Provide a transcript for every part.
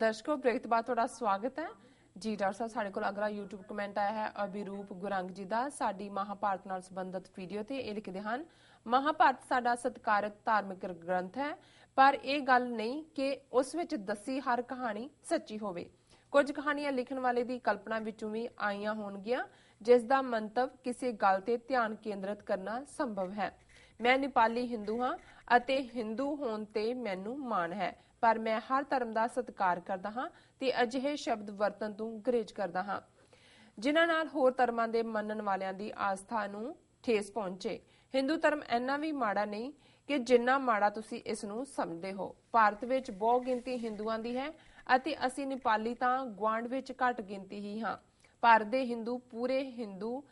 ਦਰਸ਼ਕੋ break ਤੋਂ ਬਾਅਦ ਤੁਹਾਡਾ ਸਵਾਗਤ ਹੈ। ਜੀ, ਡਾਕਟਰ ਸਾਹਿਬ, ਸਾਡੇ ਕੋਲ ਅਗਲਾ YouTube ਕਮੈਂਟ ਆਇਆ ਹੈ, ਅਭਿਰੂਪ ਗੁਰੰਗ ਜੀ ਦਾ। ਸਾਡੀ ਮਹਾਭਾਰਤ ਨਾਲ ਸੰਬੰਧਿਤ ਵੀਡੀਓ ਤੇ ਇਹ ਲਿਖਦੇ ਹਨ, ਮਹਾਭਾਰਤ ਸਾਡਾ ਸਤਿਕਾਰਤ ਧਾਰਮਿਕ ਗ੍ਰੰਥ ਹੈ, ਪਰ ਇਹ ਗੱਲ ਨਹੀਂ ਕਿ ਉਸ ਵਿੱਚ ਦੱਸੀ ਹਰ ਕਹਾਣੀ ਸੱਚੀ ਹੋਵੇ। ਕੁਝ ਕਹਾਣੀਆਂ ਲਿਖਣ ਵਾਲੇ ਦੀ ਕਲਪਨਾ ਵਿੱਚੋਂ ਵੀ ਆਈਆਂ ਹੋਣਗੀਆਂ, ਜਿਸ ਦਾ ਮੰਤਵ ਕਿਸੇ ਗੱਲ ਤੇ ਧਿਆਨ ਕੇਂਦਰਿਤ ਕਰਨਾ ਸੰਭਵ ਹੈ। ਮੈਂ ਨੇਪਾਲੀ ਹਿੰਦੂ ਹਾਂ ਅਤੇ ਹਿੰਦੂ ਹੋਣ ਤੇ ਮੈਨੂੰ ਮਾਣ ਹੈ। ਪਰ ਮੈਂ ਹਰ ਧਰਮ ਦਾ ਸਤਿਕਾਰ ਕਰਦਾ ਹਾਂ ਤੇ ਅਜਿਹੇ ਸ਼ਬਦ ਵਰਤਨ ਤੋਂ ਗਰੇਜ ਕਰਦਾ ਹਾਂ। ਜਿਨ੍ਹਾਂ ਨਾਲ ਹੋਰ ਧਰਮਾਂ ਦੇ ਮੰਨਣ ਵਾਲਿਆਂ ਦੀ ਆਸਥਾ ਨੂੰ ਠੇਸ ਪਹੁੰਚੇ। ਹਿੰਦੂ ਧਰਮ ਇੰਨਾ ਵੀ ਮਾੜਾ ਨਹੀਂ ਕਿ ਜਿੰਨਾ ਮਾੜਾ ਤੁਸੀਂ ਇਸ ਨੂੰ ਸਮਝਦੇ ਹੋ। ਭਾਰਤ ਵਿੱਚ ਬਹੁ ਗਿਣਤੀ ਹਿੰਦੂਆਂ ਦੀ ਹੈ ਅਤੇ ਅਸੀਂ ਨੇਪਾਲੀ ਤਾਂ ਗੁਆਂਢ ਵਿੱਚ ਘੱਟ ਗਿਣਤੀ ਹੀ ਹਾਂ। ਭਾਰਤ ਦੇ ਹਿੰਦੂ ਪੂਰੇ ਹਿੰਦੂ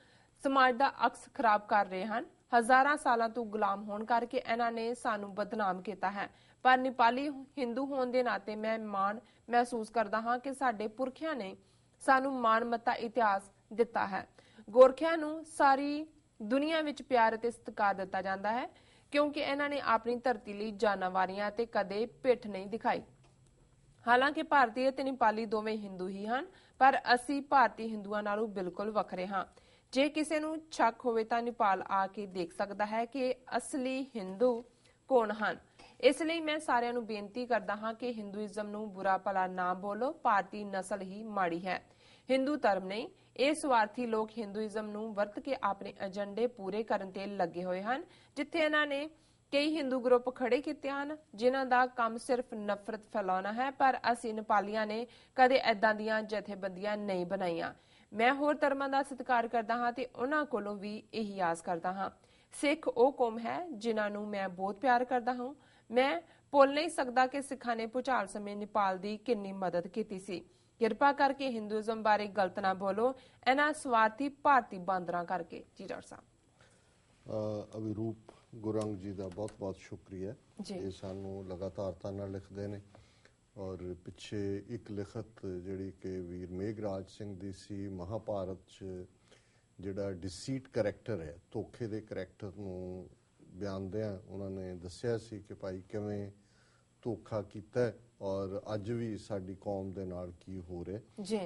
ਸਮਾਜ ਦਾ ਅਕਸ ਖਰਾਬ ਕਰ ਰਹੇ ਹਨ। ਹਜ਼ਾਰਾਂ ਸਾਲਾਂ ਤੋਂ ਗੁਲਾਮ ਹੋਣ ਕਰਕੇ ਇਹਨਾਂ ਨੇ ਸਾਨੂੰ ਬਦਨਾਮ ਕੀਤਾ ਹੈ। ਪਰ ਨੇਪਾਲੀ ਹਿੰਦੂ ਹੋਣ ਦੇ ਨਾਤੇ ਮੈਂ ਮਾਣ ਮਹਿਸੂਸ ਕਰਦਾ ਹਾਂ ਕਿ ਸਾਡੇ ਪੁਰਖਿਆਂ ਨੇ ਸਾਨੂੰ ਮਾਨਮਤਾ ਇਤਿਹਾਸ ਦਿੱਤਾ ਹੈ। ਗੋਰਖਿਆਂ ਨੂੰ ਸਾਰੀ ਦੁਨੀਆ ਵਿੱਚ ਪਿਆਰ ਅਤੇ ਸਤਿਕਾਰ ਦਿੱਤਾ ਜਾਂਦਾ ਹੈ, ਕਿਉਂਕਿ ਇਹਨਾਂ ਨੇ ਆਪਣੀ ਧਰਤੀ ਲਈ ਜਾਨਾਂ ਵਾਰੀਆਂ ਤੇ ਕਦੇ ਪਿੱਠ ਨਹੀਂ ਦਿਖਾਈ। ਹਾਲਾਂਕਿ ਭਾਰਤੀ ਅਤੇ ਨੇਪਾਲੀ ਦੋਵੇਂ ਹਿੰਦੂ ਹੀ ਹਨ, ਪਰ ਅਸੀਂ ਭਾਰਤੀ ਹਿੰਦੂਆਂ ਨਾਲੋਂ ਬਿਲਕੁਲ ਵੱਖਰੇ ਹਾਂ। ਜੇ ਕਿਸੇ ਨੂੰ ਸ਼ੱਕ ਹੋਵੇ ਤਾਂ ਨੇਪਾਲ ਆ ਕੇ ਦੇਖ ਸਕਦਾ ਹੈ ਕਿ ਅਸਲੀ ਹਿੰਦੂ ਕੌਣ ਹਨ। ਇਸ ਲਈ ਮੈਂ ਸਾਰਿਆਂ ਨੂੰ ਬੇਨਤੀ ਕਰਦਾ ਹਾਂ ਕਿ ਹਿੰਦੂਇਜ਼ਮ ਨੂੰ ਬੁਰਾ ਭਲਾ ਨਾ ਬੋਲੋ, ਭਾਰਤੀ ਨਸਲ ਹੀ ਮਾੜੀ ਹੈ। ਹਿੰਦੂ ਧਰਮ ਨਹੀਂ ਇਹ ਸਵਾਰਥੀ ਲੋਕ ਹਿੰਦੂਇਜ਼ਮ ਨੂੰ ਵਰਤ ਕੇ ਆਪਣੇ ਏਜੰਡੇ ਪੂਰੇ ਕਰਨ ਤੇ ਲੱਗੇ ਹੋਏ ਹਨ, ਜਿੱਥੇ ਇਹਨਾਂ ਨੇ ਕਈ ਹਿੰਦੂ ਗਰੁੱਪ ਖੜੇ ਕੀਤੇ ਹਨ, ਜਿਨ੍ਹਾਂ ਦਾ ਕੰਮ ਸਿਰਫ ਨਫ਼ਰਤ ਫੈਲਾਉਣਾ ਹੈ, ਪਰ ਅਸੀਂ ਨੇਪਾਲੀਆਂ ਨੇ ਕਦੇ ਐਦਾਂ ਦੀਆਂ ਜਥੇਬੰਦੀਆਂ ਨਹੀਂ ਬਣਾਈਆਂ। ਮੈਂ ਹੋਰ ਧਰਮਾਂ ਦਾ ਸਤਿਕਾਰ ਕਰਦਾ ਹਾਂ ਤੇ ਉਹਨਾਂ ਕੋਲੋਂ ਵੀ ਇਹੀ ਆਸ ਕਰਦਾ ਹਾਂ। ਸਿੱਖ ਉਹ ਕੌਮ ਹੈ ਜਿਨ੍ਹਾਂ ਨੂੰ ਮੈਂ ਬਹੁਤ ਪਿਆਰ ਕਰਦਾ ਹਾਂ। ਮੈਂ ਭੁੱਲ ਨਹੀਂ ਸਕਦਾ ਕਿ ਸਿੱਖਾਂ ਨੇ ਭੁਚਾਲ ਸਮੇਂ ਨੇਪਾਲ ਦੀ ਕਿੰਨੀ ਮਦਦ ਕੀਤੀ ਸੀ। ਕਿਰਪਾ ਕਰਕੇ ਹਿੰਦੂਇਜ਼ਮ ਬਾਰੇ ਗਲਤ ਨਾ ਬੋਲੋ। ਇਹਨਾਂ ਸਵਾਰਥੀ ਭਾਰਤੀ ਬਾਂਦਰਾਂ ਕਰਕੇ। ਜੀ ਡਾਕਟਰ ਸਾਹਿਬ। ਅਭਿਰੂਪ ਗੁਰੰਗ ਜੀ ਦਾ ਬਹੁਤ-ਬਹੁਤ ਸ਼ੁਕਰੀਆ। ਜੀ। ਇਹ ਸਾਨੂੰ ਲਗਾਤਾਰਤਾ ਨਾਲ ਲਿਖਦੇ ਨੇ। ਔਰ ਪਿੱਛੇ ਇੱਕ ਲਿਖਤ ਜਿਹੜੀ ਕਿ ਵੀਰ ਮੇਘਰਾਜ ਸਿੰਘ ਦੀ ਸੀ ਮਹਾਭਾਰਤ ਚ ਜਿਹੜਾ ਡਿਸੀਟ ਕੈਰੈਕਟਰ ਹੈ ਧੋਖੇ ਦੇ ਕੈਰੈਕਟਰ ਨੂੰ ਬਿਆਨਦਿਆਂ ਉਹਨਾਂ ਨੇ ਦੱਸਿਆ ਸੀ ਕਿ ਭਾਈ ਕਿਵੇਂ ਧੋਖਾ ਕੀਤਾ ਔਰ ਅੱਜ ਵੀ ਸਾਡੀ ਕੌਮ ਦੇ ਨਾਲ ਕੀ ਹੋ ਰਿਹਾ ਜੀ।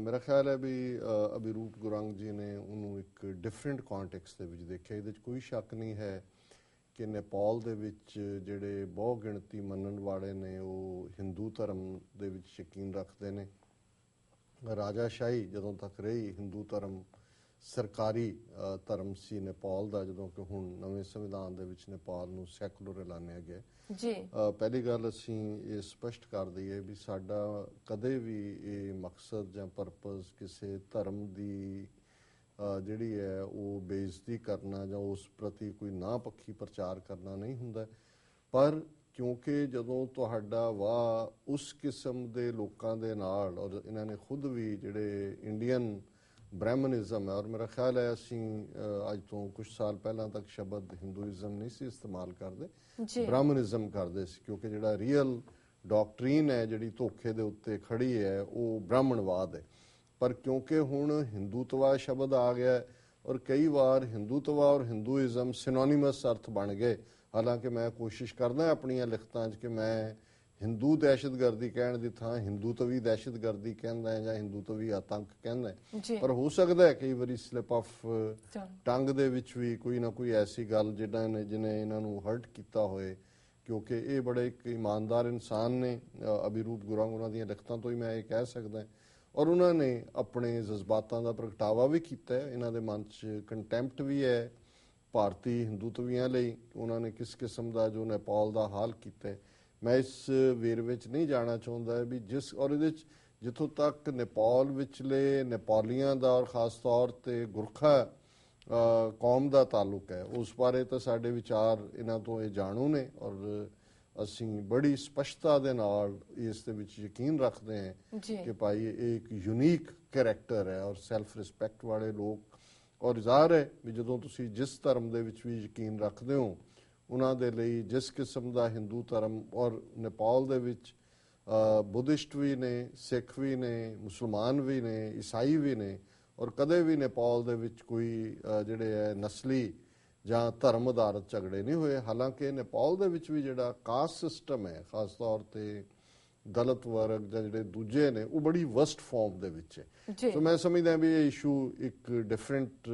ਮੇਰਾ ਖਿਆਲ ਹੈ ਵੀ ਅਭਿਰੂਪ ਗੁਰੰਗ ਜੀ ਨੇ ਉਹਨੂੰ ਇੱਕ ਡਿਫਰੈਂਟ ਕੰਟੈਕਸਟ ਦੇ ਵਿੱਚ ਦੇਖਿਆ। ਇਹਦੇ ਵਿੱਚ ਕੋਈ ਸ਼ੱਕ ਨਹੀਂ ਹੈ ਕਿ ਨੇਪਾਲ ਦੇ ਵਿੱਚ ਜਿਹੜੇ ਬਹੁ ਗਿਣਤੀ ਮੰਨਣ ਵਾਲੇ ਨੇ ਉਹ ਹਿੰਦੂ ਧਰਮ ਦੇ ਵਿੱਚ ਯਕੀਨ ਰੱਖਦੇ ਨੇ। ਰਾਜਾਸ਼ਾਹੀ ਜਦੋਂ ਤੱਕ ਰਹੀ ਹਿੰਦੂ ਧਰਮ ਸਰਕਾਰੀ ਧਰਮ ਸੀ ਨੇਪਾਲ ਦਾ ਜਦੋਂ ਕਿ ਹੁਣ ਨਵੇਂ ਸੰਵਿਧਾਨ ਦੇ ਵਿੱਚ ਨੇਪਾਲ ਨੂੰ ਸੈਕੂਲਰ ਐਲਾਨਿਆ ਗਿਆ। ਜੀ। ਪਹਿਲੀ ਗੱਲ ਅਸੀਂ ਇਹ ਸਪਸ਼ਟ ਕਰ ਦਈਏ ਵੀ ਸਾਡਾ ਕਦੇ ਵੀ ਇਹ ਮਕਸਦ ਜਾਂ ਪਰਪਸ ਕਿਸੇ ਧਰਮ ਦੀ ਜਿਹੜੀ ਹੈ ਉਹ ਬੇਇੱਜ਼ਤੀ ਕਰਨਾ ਜਾਂ ਉਸ ਪ੍ਰਤੀ ਕੋਈ ਨਾ ਪੱਖੀ ਪ੍ਰਚਾਰ ਕਰਨਾ ਨਹੀਂ ਹੁੰਦਾ। ਪਰ ਕਿਉਂਕਿ ਜਦੋਂ ਤੁਹਾਡਾ ਵਾਹ ਉਸ ਕਿਸਮ ਦੇ ਲੋਕਾਂ ਦੇ ਨਾਲ ਔਰ ਇਹਨਾਂ ਨੇ ਖੁਦ ਵੀ ਜਿਹੜੇ ਇੰਡੀਅਨ ਬ੍ਰਾਹਮਣਿਜ਼ਮ ਹੈ ਔਰ ਮੇਰਾ ਖਿਆਲ ਹੈ ਅਸੀਂ ਅੱਜ ਤੋਂ ਕੁਝ ਸਾਲ ਪਹਿਲਾਂ ਤੱਕ ਸ਼ਬਦ ਹਿੰਦੂਇਜ਼ਮ ਨਹੀਂ ਸੀ ਇਸਤੇਮਾਲ ਕਰਦੇ ਜੀ ਬ੍ਰਾਹਮਣਿਜ਼ਮ ਕਰਦੇ ਸੀ ਕਿਉਂਕਿ ਜਿਹੜਾ ਰੀਅਲ ਡਾਕਟਰੀਨ ਹੈ ਜਿਹੜੀ ਧੋਖੇ ਦੇ ਉੱਤੇ ਖੜੀ ਹੈ ਉਹ ਬ੍ਰਾਹਮਣਵਾਦ ਹੈ ਪਰ ਕਿਉਂਕਿ ਹੁਣ ਹਿੰਦੂਤਵਾ ਸ਼ਬਦ ਆ ਗਿਆ ਹੈ ਔਰ ਕਈ ਵਾਰ ਹਿੰਦੂਤਵਾ ਔਰ ਹਿੰਦੂਇਜ਼ਮ ਸਿਨੋਨਿਮਸ ਅਰਥ ਬਣ ਗਏ ਹਾਲਾਂਕਿ ਮੈਂ ਕੋਸ਼ਿਸ਼ ਕਰਦਾ ਆਪਣੀਆਂ ਲਿਖਤਾਂ 'ਚ ਕਿ ਮੈਂ ਹਿੰਦੂ ਦਹਿਸ਼ਤਗਰਦੀ ਕਹਿਣ ਦੀ ਥਾਂ ਹਿੰਦੂਤਵੀ ਦਹਿਸ਼ਤਗਰਦੀ ਕਹਿੰਦਾ ਹੈ ਜਾਂ ਹਿੰਦੂਤਵੀ ਆਤੰਕ ਕਹਿੰਦਾ ਹੈ ਪਰ ਹੋ ਸਕਦਾ ਹੈ ਕਈ ਵਾਰੀ ਸਲਿਪ ਆਫ। ਟੰਗ ਦੇ ਵਿੱਚ ਵੀ ਕੋਈ ਨਾ ਕੋਈ ਐਸੀ ਗੱਲ ਜਿਹੜਾ ਨੇ ਜਿਹਨੇ ਇਹਨਾਂ ਨੂੰ ਹਰਟ ਕੀਤਾ ਹੋਏ ਕਿਉਂਕਿ ਇਹ ਬੜੇ ਇੱਕ ਇਮਾਨਦਾਰ ਇਨਸਾਨ ਨੇ ਅਭਿਰੂਪ ਗੁਰੰਗ ਉਹਨਾਂ ਦੀਆਂ ਲਿਖਤਾਂ ਤੋਂ ਹੀ ਮੈਂ ਇਹ ਕਹਿ ਸਕਦਾ। ਔਰ ਉਹਨਾਂ ਨੇ ਆਪਣੇ ਜਜ਼ਬਾਤਾਂ ਦਾ ਪ੍ਰਗਟਾਵਾ ਵੀ ਕੀਤਾ ਹੈ ਇਹਨਾਂ ਦੇ ਮਨ 'ਚ ਕੰਟੈਂਪਟ ਵੀ ਹੈ ਭਾਰਤੀ ਹਿੰਦੂਤਵੀਆਂ ਲਈ ਉਹਨਾਂ ਨੇ ਕਿਸ ਕਿਸਮ ਦਾ ਜੋ ਨੇਪਾਲ ਦਾ ਹਾਲ ਕੀਤਾ ਹੈ ਮੈਂ ਇਸ ਵੇਰਵੇ ਵਿੱਚ ਨਹੀਂ ਜਾਣਾ ਚਾਹੁੰਦਾ ਵੀ ਜਿਸ ਔਰ ਇਹਦੇ ਵਿੱਚ ਜਿੱਥੋਂ ਤੱਕ ਨੇਪਾਲ ਵਿਚਲੇ ਨੇਪਾਲੀਆਂ ਦਾ ਔਰ ਖਾਸ ਤੌਰ ਤੇ ਗੁਰਖਾ ਕੌਮ ਦਾ ਤਾਲੁਕ ਹੈ ਉਸ ਬਾਰੇ ਤਾਂ ਸਾਡੇ ਵਿਚਾਰ ਇਹਨਾਂ ਤੋਂ ਇਹ ਜਾਣੂ ਨੇ ਔਰ ਅਸੀਂ ਬੜੀ ਸਪਸ਼ਟਤਾ ਦੇ ਨਾਲ ਇਸ ਦੇ ਵਿੱਚ ਯਕੀਨ ਰੱਖਦੇ ਹਾਂ ਕਿ ਭਾਈ ਇਹ ਇੱਕ ਯੂਨੀਕ ਕੈਰੈਕਟਰ ਹੈ ਔਰ ਸੈਲਫ ਰਿਸਪੈਕਟ ਵਾਲੇ ਲੋਕ ਔਰ ਜ਼ਾਹਰ ਹੈ ਵੀ ਜਦੋਂ ਤੁਸੀਂ ਜਿਸ ਧਰਮ ਦੇ ਵਿੱਚ ਵੀ ਯਕੀਨ ਰੱਖਦੇ ਹੋ ਉਹਨਾਂ ਦੇ ਲਈ ਜਿਸ ਕਿਸਮ ਦਾ ਹਿੰਦੂ ਧਰਮ ਔਰ ਨੇਪਾਲ ਦੇ ਵਿੱਚ ਬੁੱਧਿਸਟ ਵੀ ਨੇ ਸਿੱਖ ਵੀ ਨੇ ਮੁਸਲਮਾਨ ਵੀ ਨੇ ਈਸਾਈ ਵੀ ਨੇ ਔਰ ਕਦੇ ਵੀ ਨੇਪਾਲ ਦੇ ਵਿੱਚ ਕੋਈ ਜਿਹੜੇ ਹੈ ਨਸਲੀ ਜਾਂ ਧਰਮ ਆਧਾਰਿਤ ਝਗੜੇ ਨਹੀਂ ਹੋਏ। ਹਾਲਾਂਕਿ ਨੇਪਾਲ ਦੇ ਵਿੱਚ ਵੀ ਜਿਹੜਾ ਕਾਸਟ ਸਿਸਟਮ ਹੈ ਖਾਸ ਤੌਰ ਤੇ ਦਲਿਤ ਵਰਗ ਜਾਂ ਜਿਹੜੇ ਦੂਜੇ ਨੇ ਉਹ ਬੜੀ ਵਸਟ ਫਾਰਮ ਦੇ ਵਿੱਚ ਹੈ। ਸੋ ਮੈਂ ਸਮਝਦਾ ਵੀ ਇਹ ਇਸ਼ੂ ਇੱਕ ਡਿਫਰੈਂਟ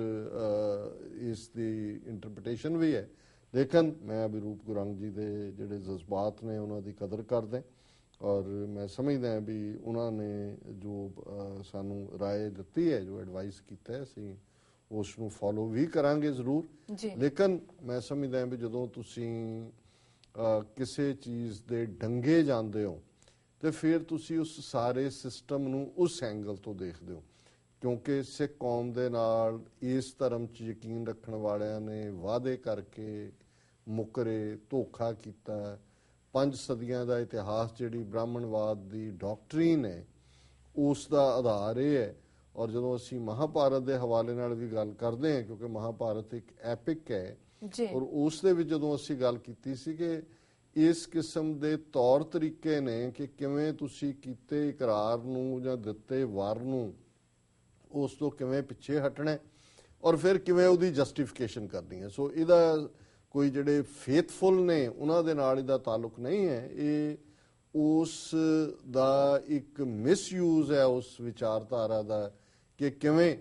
ਇਸ ਦੀ ਇੰਟਰਪ੍ਰੀਟੇਸ਼ਨ ਵੀ ਹੈ। ਲੇਕਿਨ ਮੈਂ ਅਭਿਰੂਪ ਗੁਰੰਗ ਜੀ ਦੇ ਜਿਹੜੇ ਜਜ਼ਬਾਤ ਨੇ ਉਹਨਾਂ ਦੀ ਕਦਰ ਕਰਦਾ ਔਰ ਮੈਂ ਸਮਝਦਾ ਵੀ ਉਹਨਾਂ ਨੇ ਜੋ ਅਹ, ਸਾਨੂੰ رائے ਦਿੱਤੀ ਹੈ ਜੋ ਐਡਵਾਈਸ ਕੀਤਾ ਹੈ ਅਸੀਂ ਉਸ ਨੂੰ ਫੋਲੋ ਵੀ ਕਰਾਂਗੇ ਜ਼ਰੂਰ ਜੀ ਲੇਕਿਨ ਮੈਂ ਸਮਝਦਾ ਵੀ ਜਦੋਂ ਤੁਸੀਂ ਅਹ, ਕਿਸੇ ਚੀਜ਼ ਦੇ ਡੰਗੇ ਜਾਂਦੇ ਹੋ ਤੇ ਫਿਰ ਤੁਸੀਂ ਉਸ ਸਾਰੇ ਸਿਸਟਮ ਨੂੰ ਉਸ ਐਂਗਲ ਤੋਂ ਦੇਖਦੇ ਹੋ ਕਿਉਂਕਿ ਸਿੱਖ ਕੌਮ ਦੇ ਨਾਲ ਇਸ ਧਰਮ 'ਚ ਯਕੀਨ ਰੱਖਣ ਵਾਲਿਆਂ ਨੇ ਵਾਅਦੇ ਕਰਕੇ ਮੁਕਰੇ ਧੋਖਾ ਕੀਤਾ। ਪੰਜ ਸਦੀਆਂ ਦਾ ਇਤਿਹਾਸ ਜਿਹੜੀ ਬ੍ਰਾਹਮਣਵਾਦ ਦੀ ਡਾਕਟਰੀਨ ਹੈ ਉਸ ਦਾ ਆਧਾਰ ਇਹ ਹੈ। ਔਰ ਜਦੋਂ ਅਸੀਂ ਮਹਾਭਾਰਤ ਦੇ ਹਵਾਲੇ ਨਾਲ ਵੀ ਗੱਲ ਕਰਦੇ ਹਾਂ ਕਿਉਂਕਿ ਮਹਾਭਾਰਤ ਇੱਕ ਐਪਿਕ ਹੈ ਜੀ। ਔਰ ਉਸ ਦੇ ਵਿੱਚ ਜਦੋਂ ਅਸੀਂ ਗੱਲ ਕੀਤੀ ਸੀ ਕਿ ਇਸ ਕਿਸਮ ਦੇ ਤੌਰ ਤਰੀਕੇ ਨੇ ਕਿ ਕਿਵੇਂ ਤੁਸੀਂ ਕੀਤੇ ਇਕਰਾਰ ਨੂੰ ਜਾਂ ਦਿੱਤੇ ਵਾਰ ਨੂੰ ਉਸ ਤੋਂ ਕਿਵੇਂ ਪਿੱਛੇ ਹਟਣਾ ਔਰ ਫਿਰ ਕਿਵੇਂ ਉਹਦੀ ਜਸਟੀਫਿਕੇਸ਼ਨ ਕਰਨੀ ਹੈ। ਸੋ ਇਹਦਾ ਕੋਈ ਜਿਹੜੇ ਫੇਥਫੁਲ ਨੇ, ਉਹਨਾਂ ਦੇ ਨਾਲ ਇਹਦਾ ਤਾਲੁਕ ਨਹੀਂ ਹੈ। ਇਹ ਉਸ ਦਾ ਇੱਕ ਮਿਸਯੂਜ਼ ਹੈ ਉਸ ਵਿਚਾਰਧਾਰਾ ਦਾ ਕਿ ਕਿਵੇਂ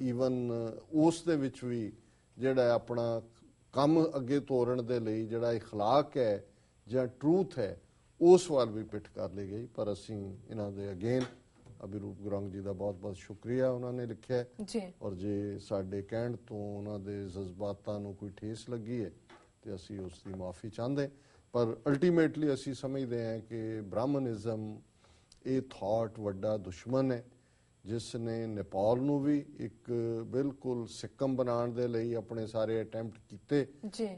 ਈਵਨ ਉਸ ਦੇ ਵਿੱਚ ਵੀ ਜਿਹੜਾ ਆਪਣਾ ਕੰਮ ਅੱਗੇ ਤੋਰਨ ਦੇ ਲਈ ਜਿਹੜਾ ਇਖਲਾਕ ਹੈ ਜਾਂ ਟਰੂਥ ਹੈ, ਉਸ ਵੱਲ ਵੀ ਪਿੱਠ ਕਰ ਲਈ ਗਈ। ਪਰ ਅਸੀਂ ਇਹਨਾਂ ਦੇ ਅਗੇਨ ਅਭਿਰੂਪ ਗੁਰੰਗ ਜੀ ਦਾ ਬਹੁਤ-ਬਹੁਤ ਸ਼ੁਕਰੀਆ ਉਹਨਾਂ ਨੇ ਲਿਖਿਆ ਜੀ। ਔਰ ਜੇ ਸਾਡੇ ਕਹਿਣ ਤੋਂ ਉਹਨਾਂ ਦੇ ਜਜ਼ਬਾਤਾਂ ਨੂੰ ਕੋਈ ਠੇਸ ਲੱਗੀ ਹੈ ਤੇ ਅਸੀਂ ਉਸ ਦੀ ਮਾਫੀ ਚਾਹੁੰਦੇ ਪਰ ਅਲਟੀਮੇਟਲੀ ਅਸੀਂ ਸਮਝਦੇ ਹਾਂ ਕਿ ਬ੍ਰਾਹਮਣਿਜ਼ਮ ਇਹ ਥਾਟ ਵੱਡਾ ਦੁਸ਼ਮਣ ਹੈ ਜਿਸ ਨੇ ਨੇਪਾਲ ਨੂੰ ਵੀ ਇੱਕ ਬਿਲਕੁਲ ਸਿੱਕਮ ਬਣਾਉਣ ਦੇ ਲਈ ਆਪਣੇ ਸਾਰੇ ਅਟੈਂਪਟ ਕੀਤੇ।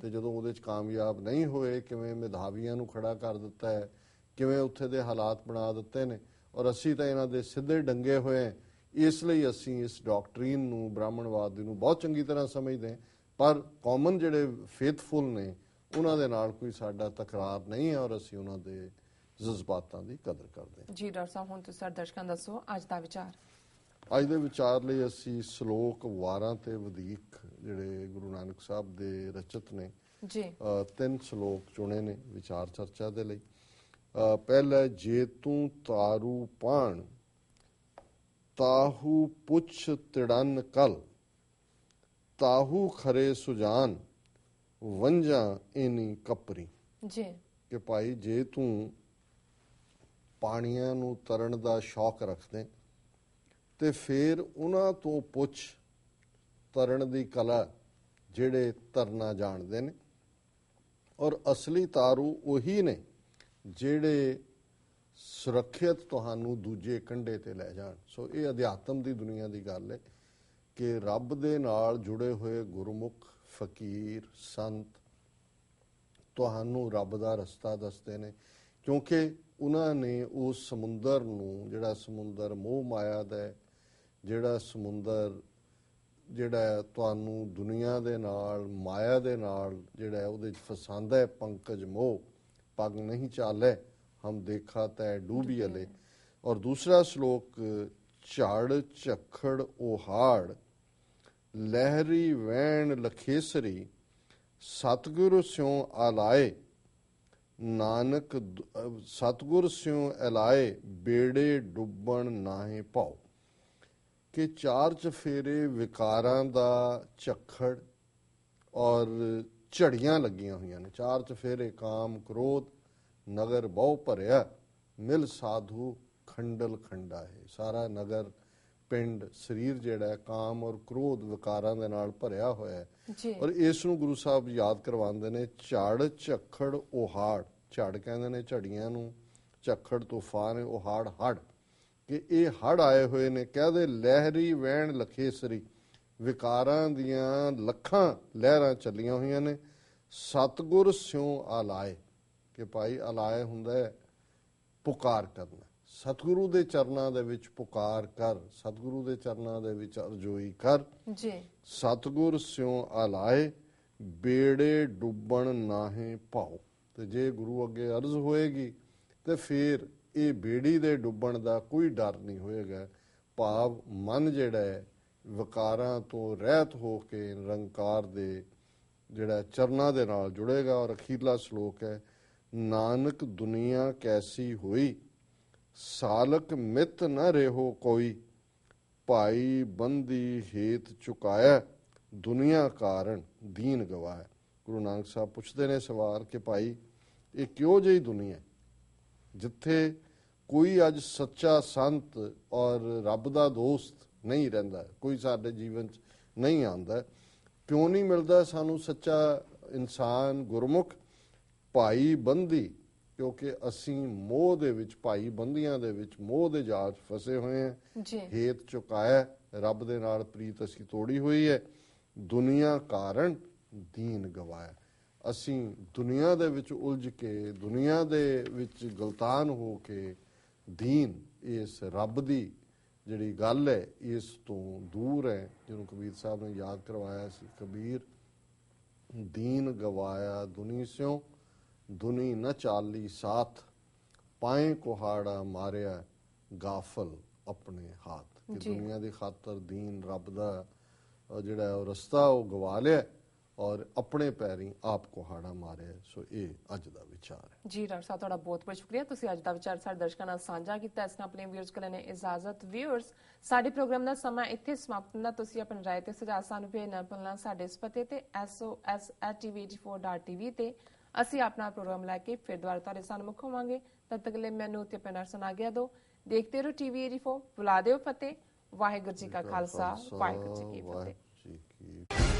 ਤੇ ਜਦੋਂ ਉਹਦੇ ਚ ਕਾਮਯਾਬ ਨਹੀਂ ਹੋਏ ਕਿਵੇਂ ਮੇਧਾਵੀਆਂ ਨੂੰ ਖੜਾ ਕਰ ਦਿੱਤਾ ਹੈ ਕਿਵੇਂ ਉੱਥੇ ਦੇ ਹਾਲਾਤ ਬਣਾ ਦਿੱਤੇ ਨੇ ਔਰ ਅਸੀਂ ਤਾਂ ਇਹਨਾਂ ਦੇ ਸਿੱਧੇ ਡੰਗੇ ਹੋਏ ਇਸ ਲਈ ਅਸੀਂ ਇਸ ਡਾਕਟਰੀਨ ਨੂੰ ਬ੍ਰਾਹਮਣਵਾਦ ਨੂੰ ਬਹੁਤ ਚੰਗੀ ਤਰ੍ਹਾਂ ਸਮਝਦੇ ਹਾਂ। ਪਰ ਕਾਮਨ ਜਿਹੜੇ ਫੇਥਫੁਲ ਨੇ ਉਹਨਾਂ ਦੇ ਨਾਲ ਕੋਈ ਸਾਡਾ ਤਕਰਾਰ ਨਹੀਂ ਹੈ ਔਰ ਅਸੀਂ ਉਹਨਾਂ ਦੇ ਜਜ਼ਬਾਤਾਂ ਦੀ ਕਦਰ ਕਰਦੇ ਹਾਂ। ਜੀ ਡਾਕਟਰ ਸਾਹਿਬ ਹੁਣ ਤੁਸੀਂ ਸਾਡੇ ਦਰਸ਼ਕਾਂ ਦੱਸੋ ਅੱਜ ਦਾ ਵਿਚਾਰ? ਅੱਜ ਦੇ ਵਿਚਾਰ ਲਈ ਅਸੀਂ ਸ਼ਲੋਕ ਵਾਰਾਂ ਤੇ ਵਧੇਕ ਜਿਹੜੇ ਗੁਰੂ ਨਾਨਕ ਸਾਹਿਬ ਦੇ ਰਚਿਤ ਨੇ ਜੀ। ਤਿੰਨ ਸ਼ਲੋਕ ਚੁਣੇ ਨੇ ਵਿਚਾਰ ਚਰਚਾ ਦੇ ਲਈ। ਪਹਿਲਾ ਜੇ ਤੂੰ ਤਾਰੂ ਪਾਣ ਤਾਹੂ ਪੁੱਛ ਤਿੜਨ ਕਲ ਤਾਹੂ ਖਰੇ ਸੁਜਾਨ ਵੰਜਾ ਇਨੀ ਕਪਰੀ। ਜੀ। ਕਿ ਭਾਈ ਜੇ ਤੂੰ ਪਾਣੀਆਂ ਨੂੰ ਤਰਨ ਦਾ ਸ਼ੌਕ ਰੱਖਦੇ ਤੇ ਫਿਰ ਉਹਨਾਂ ਤੋਂ ਪੁੱਛ ਤਰਨ ਦੀ ਕਲਾ ਜਿਹੜੇ ਤਰਨਾ ਜਾਣਦੇ ਨੇ। ਔਰ ਅਸਲੀ ਤਾਰੂ ਉਹੀ ਨੇ। ਜਿਹੜੇ ਸੁਰੱਖਿਅਤ ਤੁਹਾਨੂੰ ਦੂਜੇ ਕੰਢੇ ਤੇ ਲੈ ਜਾਣ। ਸੋ ਇਹ ਅਧਿਆਤਮ ਦੀ ਦੁਨੀਆ ਦੀ ਗੱਲ ਹੈ ਕਿ ਰੱਬ ਦੇ ਨਾਲ ਜੁੜੇ ਹੋਏ ਗੁਰਮੁਖ, ਫਕੀਰ, ਸੰਤ ਤੁਹਾਨੂੰ ਰੱਬ ਦਾ ਰਸਤਾ ਦੱਸਦੇ ਨੇ, ਕਿਉਂਕਿ ਉਹਨਾਂ ਨੇ ਉਸ ਸਮੁੰਦਰ ਨੂੰ, ਜਿਹੜਾ ਸਮੁੰਦਰ ਮੋਹ ਮਾਇਆ ਦਾ ਹੈ, ਜਿਹੜਾ ਸਮੁੰਦਰ, ਜਿਹੜਾ ਤੁਹਾਨੂੰ ਦੁਨੀਆ ਦੇ ਨਾਲ, ਮਾਇਆ ਦੇ ਨਾਲ ਜਿਹੜਾ ਉਹਦੇ ਚ ਫਸਾਂਦਾ ਹੈ ਪੰਕਜ ਮੋਹ। ਪਗ ਨਹੀਂ ਚਾਲੇ, ਹਮ ਦੇਖਾ ਤੈ ਡੂਬੀਲੇ ਔਰ ਦੂਸਰਾ ਸ਼ਲੋਕ, ਝਾੜ, ਝਖੜ ਉਹਹਾੜ ਲਹਿਰੀ, ਵੈਣ, ਲਖੇਸਰੀ, ਸਤਿਗੁਰ ਸਿਉ ਆਲਾਏ, ਨਾਨਕ ਦ- ਸਤਿਗੁਰ ਸਿਉ ਆਲਾਏ ਬੇੜੇ ਡੁੱਬਣ ਨਾਹੇ ਪਾਉ ਕਿ ਚਾਰ ਚਫੇਰੇ ਵਿਕਾਰਾਂ ਦਾ ਝਖੜ ਔਰ ਝੜੀਆਂ ਲੱਗੀਆਂ ਹੋਈਆਂ ਨੇ, ਚਾਰ ਚਫੇਰੇ ਕਾਮ ਕ੍ਰੋਧ ਨਗਰ ਬਹੁ ਭਰਿਆ ਮਿਲ ਸਾਧੂ ਖੰਡਲ ਖੰਡਾ ਹੈ ਸਾਰਾ ਨਗਰ ਪਿੰਡ ਸਰੀਰ ਜਿਹੜਾ ਕਾਮ ਔਰ ਕ੍ਰੋਧ ਵਿਕਾਰਾਂ ਦੇ ਨਾਲ ਭਰਿਆ ਹੋਇਆ ਹੈ। ਔਰ ਇਸ ਨੂੰ ਗੁਰੂ ਸਾਹਿਬ ਯਾਦ ਕਰਵਾਉਂਦੇ ਨੇ ਝੜ ਝਖੜ ਉਹਹਾੜ ਝੜ ਕਹਿੰਦੇ ਨੇ ਝੜੀਆਂ ਨੂੰ ਝਖੜ ਤੂਫਾਨ ਉਹਹਾੜ ਹੜ। ਕਿ ਇਹ ਹੜ ਆਏ ਹੋਏ ਨੇ ਕਹਦੇ ਲਹਿਰੀ ਵਹਿਣ ਲਖੇਸਰੀ। ਵਿਕਾਰਾਂ ਦੀਆਂ ਲੱਖਾਂ ਲਹਿਰਾਂ ਚੱਲੀਆਂ ਹੋਈਆਂ ਨੇ ਸਤਗੁਰ ਸਿਉ ਆਲਾਏ। ਕਿ ਭਾਈ ਆਲਾਏ ਹੁੰਦਾ ਹੈ ਪੁਕਾਰ ਕਰਨਾ। ਸਤਿਗੁਰੂ ਦੇ ਚਰਨਾਂ ਦੇ ਵਿੱਚ ਪੁਕਾਰ ਕਰ ਸਤਿਗੁਰੂ ਦੇ ਚਰਨਾਂ ਦੇ ਵਿੱਚ ਅਰਜ਼ੋਈ ਕਰ। ਜੀ। ਸਤਗੁਰ ਸਿਉ ਆਲਾਏ ਬੇੜੇ ਡੁੱਬਣ ਨਾਹੇ ਪਾਉ ਤੇ ਜੇ ਗੁਰੂ ਅੱਗੇ ਅਰਜ਼ ਹੋਏਗੀ ਤੇ ਫਿਰ ਇਹ ਬੇੜੀ ਦੇ ਡੁੱਬਣ ਦਾ ਕੋਈ ਡਰ ਨਹੀਂ ਹੋਏਗਾ। ਭਾਵ ਮਨ ਜਿਹੜਾ ਹੈ ਵਿਕਾਰਾਂ ਤੋਂ ਰਹਿਤ ਹੋ ਕੇ ਨਿਰੰਕਾਰ ਦੇ ਜਿਹੜਾ ਚਰਨਾਂ ਦੇ ਨਾਲ ਜੁੜੇਗਾ ਔਰ ਅਖੀਰਲਾ ਸ਼ਲੋਕ ਹੈ ਨਾਨਕ ਦੁਨੀਆ ਕੈਸੀ ਹੋਈ? ਸਾਲਕ ਮਿਤ ਨ ਰਹੋ ਕੋਈ। ਭਾਈ ਬੰਦੀ ਹੇਤ ਚੁਕਾਇਆ, ਦੁਨੀਆ ਕਾਰਨ ਦੀਨ ਗਵਾਇਆ। ਗੁਰੂ ਨਾਨਕ ਸਾਹਿਬ ਪੁੱਛਦੇ ਨੇ ਸਵਾਲ ਕਿ ਭਾਈ, ਇਹ ਕਿਉਂ ਜਿਹੀ ਦੁਨੀਆ ਜਿੱਥੇ ਕੋਈ ਅੱਜ ਸੱਚਾ ਸੰਤ ਔਰ ਰੱਬ ਦਾ ਦੋਸਤ ਨਹੀਂ ਰਹਿੰਦਾ, ਕੋਈ ਸਾਡੇ ਜੀਵਨ 'ਚ ਨਹੀਂ ਆਉਂਦਾ, ਕਿਉਂ ਨਹੀਂ ਮਿਲਦਾ ਸਾਨੂੰ ਸੱਚਾ ਇਨਸਾਨ ਗੁਰਮੁਖ? ਭਾਈ ਬੰਦੀ ਕਿਉਂਕਿ ਅਸੀਂ ਮੋਹ ਦੇ ਵਿੱਚ ਭਾਈ ਬੰਦੀਆਂ ਦੇ ਵਿੱਚ ਮੋਹ ਦੇ ਜਾਲ ਫਸੇ ਹੋਏ ਹਾਂ। ਜੀ। ਹੇਤ ਚੁਕਾਇਆ ਰੱਬ ਦੇ ਨਾਲ ਪ੍ਰੀਤ ਅਸੀਂ ਤੋੜੀ ਹੋਈ ਹੈ। ਦੁਨੀਆ ਕਾਰਨ ਦੀਨ ਗਵਾਇਆ। ਅਸੀਂ ਦੁਨੀਆ ਦੇ ਵਿੱਚ ਉਲਝ ਕੇ ਦੁਨੀਆ ਦੇ ਵਿੱਚ ਗਲਤਾਨ ਹੋ ਕੇ ਦੀਨ ਇਸ ਰੱਬ ਦੀ ਜਿਹੜੀ ਗੱਲ ਹੈ ਇਸ ਤੋਂ ਦੂਰ ਹੈ। ਜਿਹਨੂੰ ਕਬੀਰ ਸਾਹਿਬ ਨੇ ਯਾਦ ਕਰਵਾਇਆ ਸੀ ਕਬੀਰ ਦੀਨ ਗਵਾਇਆ ਦੁਨੀ ਸਿਓ ਦੁਨੀ ਨ ਚਾਲੀ ਸਾਥ ਪਾਏ ਕੁਹਾੜਾ ਮਾਰਿਆ ਗਾਫਲ ਆਪਣੇ ਹੱਥ। ਕਿ। ਦੁਨੀਆ ਦੀ ਖਾਤਰ ਦੀਨ ਰੱਬ ਦਾ ਜਿਹੜਾ ਉਹ ਰਸਤਾ ਉਹ ਗਵਾ ਲਿਆ ਔਰ ਆਪਣੇ ਪੈਰੀਂ ਆਪ ਕੁਹਾੜਾ ਮਾਰਿਆ। ਸੋ ਇਹ ਅੱਜ ਦਾ ਵਿਚਾਰ ਹੈ। ਜੀ ਡਾਕਟਰ ਸਾਹਿਬ ਤੁਹਾਡਾ ਬਹੁਤ ਬਹੁਤ ਸ਼ੁਕਰੀਆ। ਤੁਸੀਂ ਅੱਜ ਦਾ ਵਿਚਾਰ ਸਾਡੇ ਦਰਸ਼ਕਾਂ ਨਾਲ ਸਾਂਝਾ ਕੀਤਾ। ਇਸ ਨਾਲ ਆਪਣੇ ਵਿਊਅਰਸ ਕੋਲ ਨੇ ਇਜਾਜ਼ਤ। ਵਿਊਅਰਸ ਸਾਡੇ ਪ੍ਰੋਗਰਾਮ ਦਾ ਸਮਾਂ ਇੱਥੇ ਸਮਾਪਤ ਹੁੰਦਾ। ਤੁਸੀਂ ਆਪਣੀ ਰਾਏ ਤੇ ਸੁਝਾਅ ਸਾਨੂੰ ਭੇਜਣਾ ਭੁੱਲਣਾ ਸਾਡੇ ਇਸ ਪਤੇ ਤੇ sos@tv84.tv ਤੇ ਅਸੀਂ ਆਪਣਾ ਪ੍ਰੋਗਰਾਮ ਲੈ ਕੇ ਫਿਰ ਦੁਬਾਰਾ ਤੁਹਾਡੇ ਸਾਹਮਣੇ ਮੁਖ ਹੋਵਾਂਗੇ। ਤਦ ਤੱਕ ਲਈ ਮੈਨੂੰ ਤੇ ਪੈਨਰ ਸੁਣਾ ਗਿਆ ਦੋ ਦੇਖਦੇ ਰਹੋ ਟੀਵੀ 84 ਬੁਲਾ ਦਿਓ ਫਤਿਹ। ਵਾਹਿਗੁਰੂ ਜੀ ਕਾ ਖਾਲਸਾ ਵਾਹਿਗੁਰੂ ਜੀ ਕੀ ਫਤਿਹ।